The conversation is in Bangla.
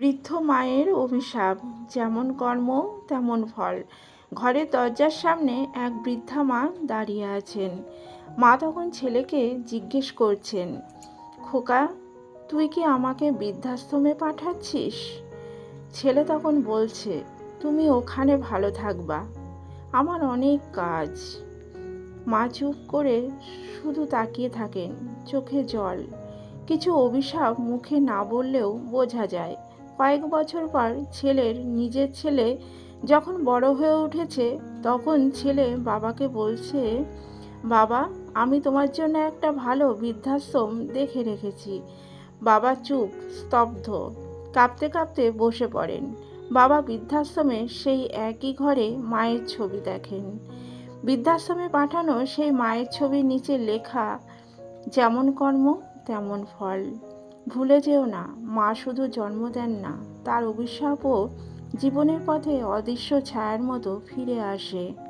বৃদ্ধ মায়ের অভিশাপ, যেমন কর্ম, তেমন ফল। ঘরের দরজার সামনে এক বৃদ্ধা মা দাঁড়িয়ে আছেন। মা তখন ছেলেকে জিজ্ঞেস করছেন, খোকা, তুই কি আমাকে বৃদ্ধাশ্রমে পাঠাচ্ছিস? ছেলে তখন বলছে, তুমি ওখানে ভালো থাকবা, আমার অনেক কাজ। মা চুপ করে শুধু তাকিয়ে থাকেন, চোখে জল। কিছু অভিশাপ মুখে না বললেও বোঝা যায়। কয়েক বছর পর ছেলের নিজের ছেলে যখন বড় হয়ে উঠেছে, তখন ছেলে বাবাকে বলছে, বাবা, আমি তোমার জন্য একটা ভালো বৃদ্ধাশ্রম দেখে রেখেছি। বাবা চুপ, স্তব্ধ, কাঁপতে কাঁপতে বসে পড়েন। বাবা বৃদ্ধাশ্রমে সেই একই ঘরে মায়ের ছবি দেখেন। বৃদ্ধাশ্রমে পাঠানো সেই মায়ের ছবির নিচে লেখা, যেমন কর্ম, তেমন ফল। ভুলে যেও না, মা শুধু জন্ম দেন না, তার অভিশাপও জীবনের পথে অদৃশ্য ছায়ার মতো ফিরে আসে।